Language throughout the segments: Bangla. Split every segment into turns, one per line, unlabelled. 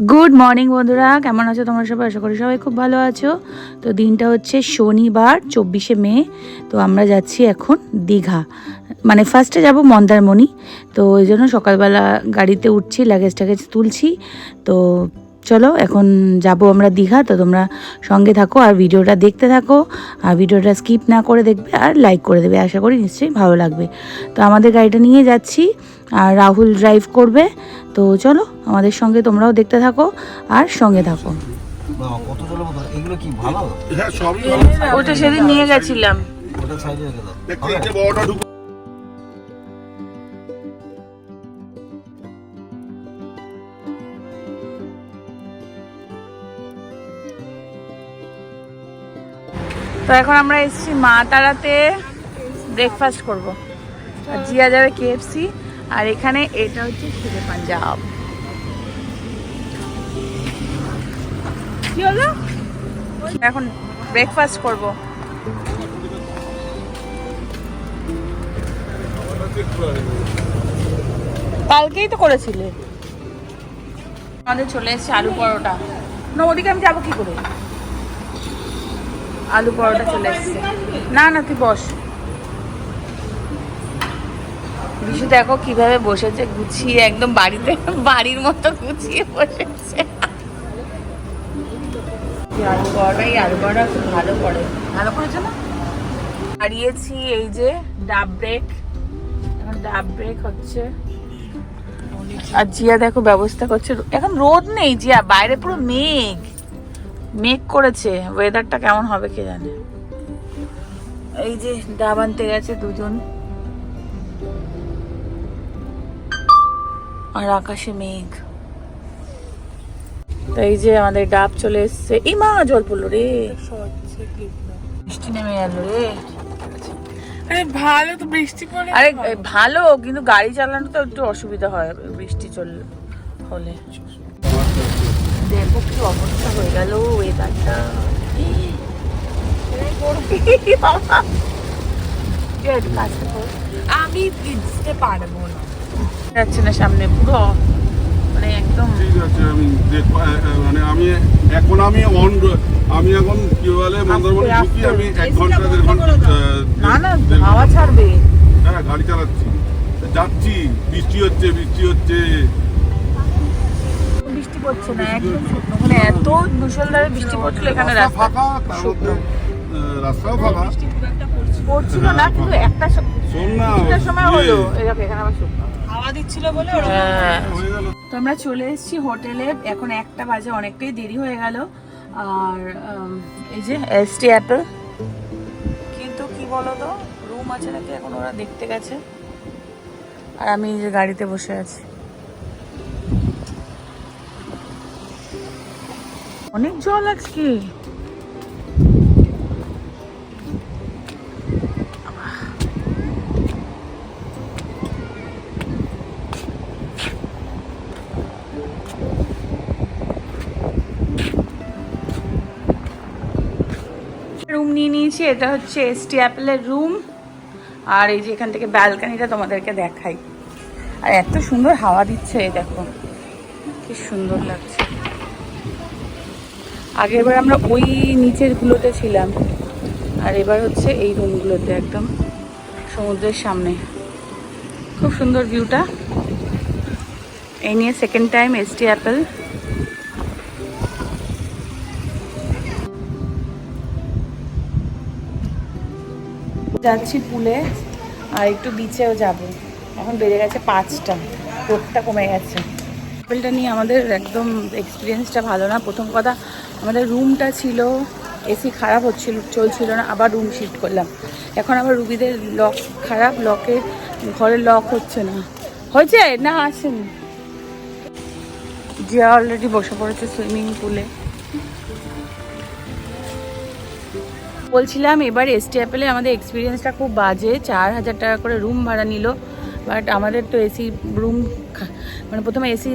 গুড মর্নিং বন্ধুরা। কেমন আছো তোমরা সবাই? আশা করি সবাই খুব ভালো আছো। তো দিনটা হচ্ছে শনিবার, চব্বিশে মে। তো আমরা যাচ্ছি এখন দীঘা। মানে ফার্স্টে যাব মন্দারমণি। তো ওই জন্য সকালবেলা গাড়িতে উঠছি লাগেজ টাগেজ তুলছি। তো চলো এখন যাব আমরা দীঘা তো তোমরা সঙ্গে থাকো আর ভিডিওটা দেখতে থাকো। আর ভিডিওটা স্কিপ না করে দেখবে আর লাইক করে দেবে আশা করি নিশ্চয়ই ভালো লাগবে। তো আমাদের গাড়িটা নিয়ে যাচ্ছি আর রাহুল ড্রাইভ করবে। তো চলো আমাদের সঙ্গে তোমরাও দেখতে থাকো আর সঙ্গে থাকো।
বাবা কত জলের বোতল এগুলো কি ভালো?
হ্যাঁ সবই ভালো
ওটা সেদিন নিয়ে গেছিলাম।
ওটা
তো এখন আমরা এসেছি মা তারাতে ব্রেকফাস্ট করব। জিয়া যাবে কেএফসি আর এখানে এটা হচ্ছে শেরে পাঞ্জাব। হলো? এখন ব্রেকফাস্ট করব। কালকেই তো করেছিলে। আমাদের চলে এসেছে আলু পরোটা। না ওদিকে আমি যাব কি করে? আলু পরোটা চলে এসছে না না, তুই বস। বিশু, দেখো কীভাবে বসেছে, গুছিয়ে একদম বাড়িতে, বাড়ির মতো গুছিয়ে বসেছে। আলু পরোটা, এই আলু খুব ভালো ভালো হারিয়েছি এই যে ডাব ব্রেক। এখন ডাব ব্রেক হচ্ছে। আর জিয়া দেখো ব্যবস্থা করছে। এখন রোদ নেই জিয়া, বাইরে পুরো মেঘ। মেঘ করেছে ওয়েদারটা কেমন হবে কে জানে। এই যে ডাব আনতে গেছে দুজন। আর আকাশে মেঘ। এই যে আমাদের ডাব চলে এসছে। এই মা জল পড়ল রে। বৃষ্টি নেমে গেল রে।
আরে ভালো তো বৃষ্টি পড়ে
আরে ভালো কিন্তু গাড়ি চালানো তো একটু অসুবিধা হয় বৃষ্টি চললে হলে। দেখো কি অবস্থা হয়ে গেল ওয়েদারটা
আমি ভিজতে পারব না।
যাচ্ছে না সামনে পুরো। মানে একদম
ঠিক আছে আমি মানে আমি এখন আমি অন আমি এখন কি বলে মন্দারমণি ঢুকি আমি এক ঘণ্টা দেড় ঘণ্টা
করে দাও।
আহ,
না না হাওয়া ছাড়বে।
হ্যাঁ গাড়ি চালাচ্ছি। যাচ্ছি বৃষ্টি হচ্ছে বৃষ্টি হচ্ছে।
পড়ছে না একদম শুকনো। মানে এত মুসলধারে বৃষ্টি পড়ছিল এখানে
রাস্তা
শুকনো।
রাস্তাও ফাঁকা।
পড়ছিল। না কিন্তু একটা কিছুটা সময় হলো। এখানে আবার শুকনো।
হাওয়া দিচ্ছিল বলে ওরা
হ্যাঁ।
গেল।
তো আমরা চলে এসেছি হোটেলে। এখন একটা বাজে অনেকটাই দেরি হয়ে গেল। আর এই যে এসটি অ্যাপেল। কিন্তু কি বলো তো রুম আছে নাকি? এখন ওরা দেখতে গেছে। আর আমি এই যে গাড়িতে বসে আছি। অনেক জল আজকে। রুম নিয়ে নিয়েছি, এটা হচ্ছে এসটি অ্যাপেলের রুম আর এই যে এখান থেকে ব্যালকানিটা তোমাদেরকে দেখাই। আর এত সুন্দর হাওয়া দিচ্ছে দেখো। কি সুন্দর লাগছে। আগের বার আমরা ওই নিচের গুলোতে ছিলাম। আর এবার হচ্ছে এই রুমগুলোতে একদম সমুদ্রের সামনে। খুব সুন্দর ভিউটা এই নিয়ে সেকেন্ড টাইম এসটি অ্যাপেল যাচ্ছি পুলে, আর একটু বিচেও যাব। এখন বেড়ে গেছে পাঁচটা। রোদটা কমে গেছে। অ্যাপেলটা নিয়ে আমাদের একদম এক্সপিরিয়েন্সটা ভালো না। প্রথম কথা আমাদের রুমটা ছিল, এসি খারাপ হচ্ছিল, চলছিল না, আবার রুম শিফট করলাম। এখন আবার রুগীদের লক খারাপ লকে ঘরে লক হচ্ছে না। হয়েছে? না, আসেনি। জিয়া অলরেডি বসে পড়েছে সুইমিং পুলে বলছিলাম, এবার এসটি অ্যাপেলে আমাদের এক্সপিরিয়েন্সটা খুব বাজে, চার হাজার টাকা করে রুম ভাড়া নিল বাট আমাদের তো এসি রুম মানে প্রথমে এসি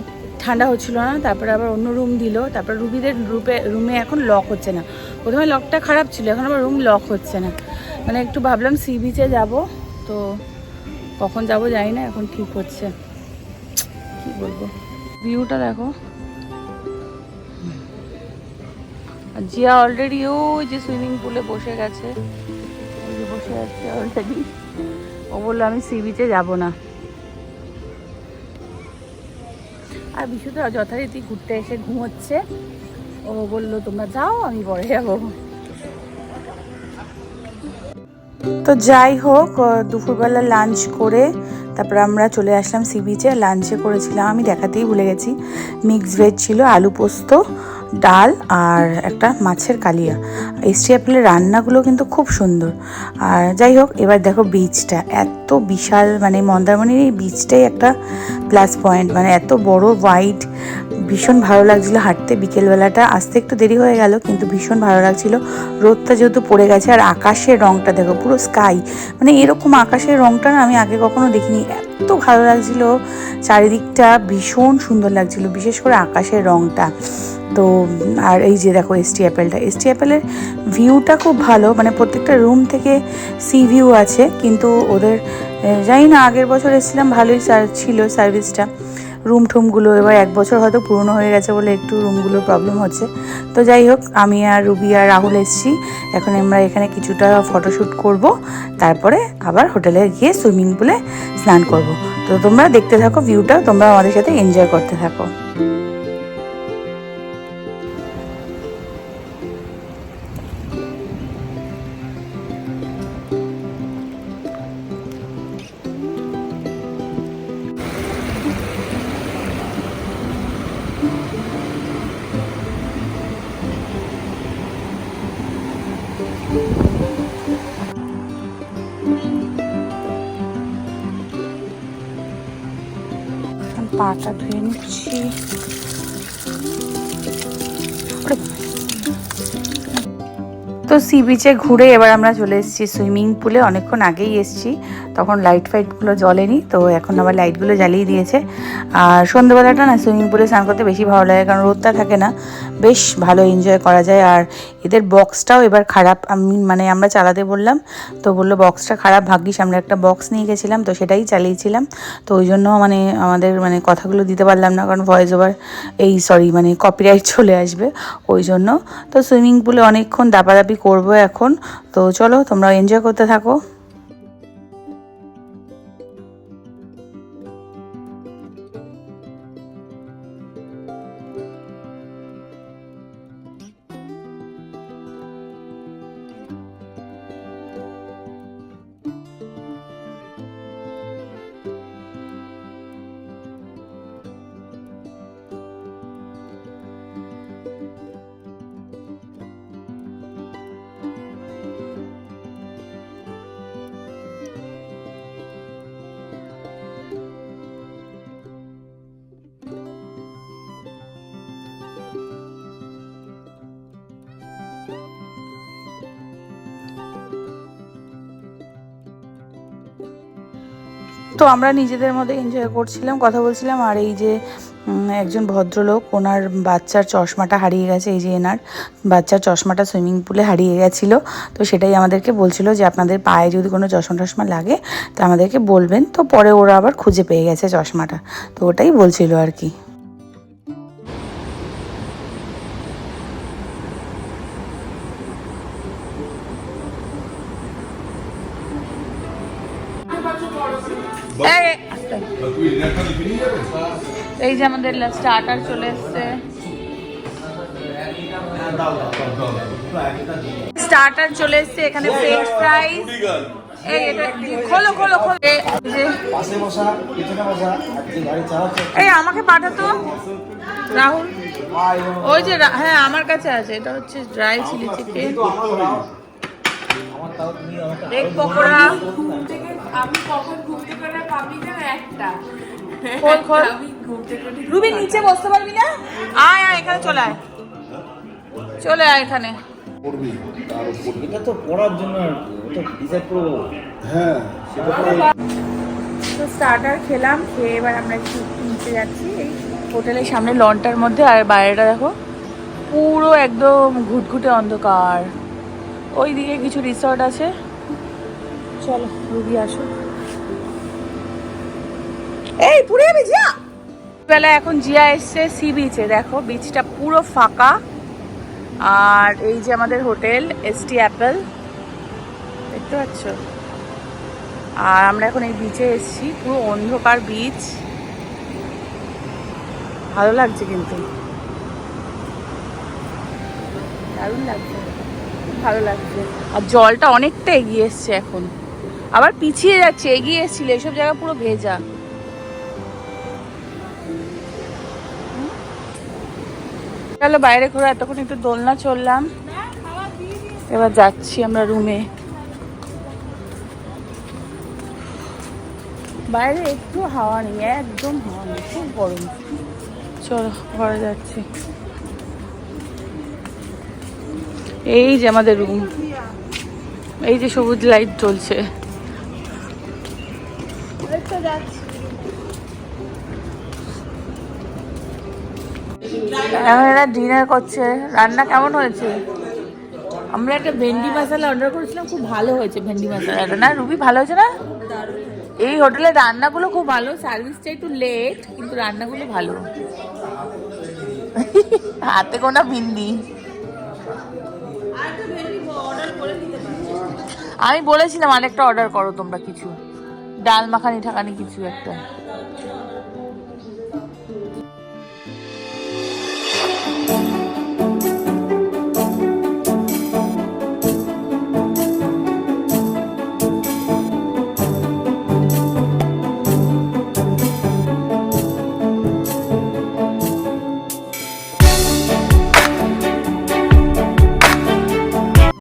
ঠান্ডা হচ্ছিল না, তারপরে আবার অন্য রুম দিল, তারপর রুগীদের রুপে রুমে এখন লক হচ্ছে না। প্রথমে লকটা খারাপ ছিল, এখন আবার রুম লক হচ্ছে না। মানে একটু ভাবলাম সি বিচে যাব, তো কখন যাব জানি না, এখন ঠিক হচ্ছে। কি বলব? ভিউটা দেখো। জিয়া অলরেডি ওই যে সুইমিং পুলে বসে গেছে। বসে আছে অলরেডি ও বলল, আমি সি বিচে যাব না। আর বিশু তো যথারীতি ঘুরতে এসে ঘুমোচ্ছে। ও বলল, তোমরা যাও, আমি পরে যাব। তো যাই হোক দুপুরবেলা লাঞ্চ করে তারপর আমরা চলে আসলাম সি বিচে লাঞ্চে করেছিলাম, আমি দেখাতেই ভুলে গেছি। মিক্সড ভেজ ছিল, আলু পোস্ত ডাল আর একটা মাছের কালিয়া। এসটি অ্যাপেলের রান্নাগুলো কিন্তু খুব সুন্দর। আর যাই হোক, এবার দেখো বীজটা। এত বিশাল মানে মন্দারমণির এই বীজটাই একটা প্লাস পয়েন্ট মানে এত বড় হোয়াইট ভীষণ ভালো লাগছিল হাঁটতে। বিকেলবেলাটা আসতে একটু দেরি হয়ে গেল, কিন্তু ভীষণ ভালো লাগছিল। রোদটা যেহেতু পড়ে গেছে, আর আকাশের রঙটা দেখো, পুরো স্কাই মানে এরকম আকাশের রঙটা না আমি আগে কখনো দেখিনি। এত ভালো লাগছিল। চারিদিকটা ভীষণ সুন্দর লাগছিল, বিশেষ করে আকাশের রংটা। তো, আর এই যে দেখো এসটি অ্যাপেলটা এসটি অ্যাপেলের ভিউটা খুব ভালো মানে প্রত্যেকটা রুম থেকে সি ভিউ আছে, কিন্তু ওদের জানি না, আগের বছর এসেছিলাম, ভালোই ছিল সার্ভিসটা রুম ঠুমগুলো এবার এক বছর হয়তো পুরনো হয়ে গেছে বলে একটু রুমগুলো প্রবলেম হচ্ছে। তো যাই হোক, আমি আর রুবি আর রাহুল এসছি। এখন আমরা এখানে কিছুটা ফটোশ্যুট করব। তারপরে আবার হোটেলে গিয়ে সুইমিং পুলে স্নান করব। তো তোমরা দেখতে থাকো ভিউটা তোমরা আমাদের সাথে এনজয় করতে থাকো। 把它囤 সি বিচে ঘুরে এবার আমরা চলে এসেছি সুইমিং পুলে। অনেকক্ষণ আগেই এসেছি। তখন লাইট ফাইটগুলো জ্বলেনি, তো এখন আবার লাইটগুলো জ্বালিয়ে দিয়েছে। আর সন্ধ্যেবেলাটা না সুইমিং পুলে স্নান করতে বেশি ভালো লাগে, কারণ রোদটা থাকে না। বেশ ভালো এনজয় করা যায়। আর এদের বক্সটাও এবার খারাপ। আমি মানে আমরা চালাতে বললাম, তো বলল বক্সটা খারাপ, ভাগ্যিস আমরা একটা বক্স নিয়ে গেছিলাম, তো সেটাই চালিয়েছিলাম। তো ওই জন্য মানে আমাদের মানে কথাগুলো দিতে পারলাম না, কারণ ভয়েস ওভার এই সরি মানে কপিরাইট চলে আসবে। ওই জন্য তো সুইমিং পুলে অনেকক্ষণ দাপাদাপি করব এখন। তো চলো তোমরা এনজয় করতে থাকো। তো আমরা নিজেদের মধ্যে এনজয় করছিলাম, কথা বলছিলাম, আর এই যে একজন ভদ্রলোক, ওনার বাচ্চার চশমাটা হারিয়ে গেছে, এই যে এনার বাচ্চার চশমাটা সুইমিং পুলে হারিয়ে গেছিল, তো সেটাই আমাদেরকে বলছিল যে আপনাদের পায়ে যদি কোনো চশমা টশমা লাগে, তা আমাদেরকে বলবেন, তো পরে ওরা আবার খুঁজে পেয়ে গেছে চশমাটা, তো ওটাই বলছিল আর কি। যে আমাদের স্টার্টার চলে এসছে। স্টার্টার চলে এসছে, এখানে ফ্রেঞ্চ ফ্রাইস এই এটা এই আমাকে পাঠাতো? রাহুল? ওই যে হ্যাঁ আমার কাছে আছে। এটা হচ্ছে ড্রাই চিলি চিকেন
একটা।
খোল খোল রুবি নিচে বসতে পারবি না? আয় আয় এখানে চলে আয়। চলে আয় এখানে।
এটা তো পড়ার জন্য ওটা ডিসাইড করব।
হ্যাঁ
তো স্টার্টার খেলাম খেয়ে এবার আমরা একটু নিচে যাচ্ছি। এই হোটেলের সামনে লনটার মধ্যে আর বাইরেটা দেখো পুরো একদম ঘুটঘুটে অন্ধকার। ওই দিকে কিছু রিসর্ট আছে। চলো রুবি আসো এই, পুরে যাবি জিয়া বেলা এখন জিয়া এসছে সি বিচে দেখো বিচটা পুরো ফাঁকা। আর এই যে আমাদের হোটেল এসটি অ্যাপেল দেখতে পাচ্ছ? আর আমরা এখন এই বিচে এসেছি, পুরো অন্ধকার বিচ ভালো লাগছে কিন্তু। দারুণ লাগছে। ভালো লাগছে। আর জলটা অনেকটা এগিয়ে এসছে এখন। আবার পিছিয়ে যাচ্ছে, এগিয়ে এসেছিল, এসব জায়গা পুরো ভেজা। গেল বাইরে ঘোরা, এতক্ষণ একটু দোলনা চললাম। এবার যাচ্ছি আমরা রুমে বাইরে একটু হাওয়া নেই, একদম হাওয়া নেই, খুব গরম। চলো, ঘরে যাচ্ছি। এই যে আমাদের রুম এই যে সবুজ লাইট জ্বলছে। এখন এরা ডিনার করছে। রান্না কেমন হয়েছে? আমরা একটা ভেন্ডি মশলা অর্ডার করেছিলাম খুব ভালো হয়েছে ভেন্ডি মশলাটা না রুবি ভালো হয়েছে না? এই হোটেলের রান্নাগুলো খুব ভালো সার্ভিসটা একটু লেট কিন্তু রান্নাগুলো ভালো। হাতে কোনা ভিন্ডি। আমি বলেছিলাম আরেকটা অর্ডার করো তোমরা কিছু। ডাল মাখানি ঠাকানি কিছু একটা।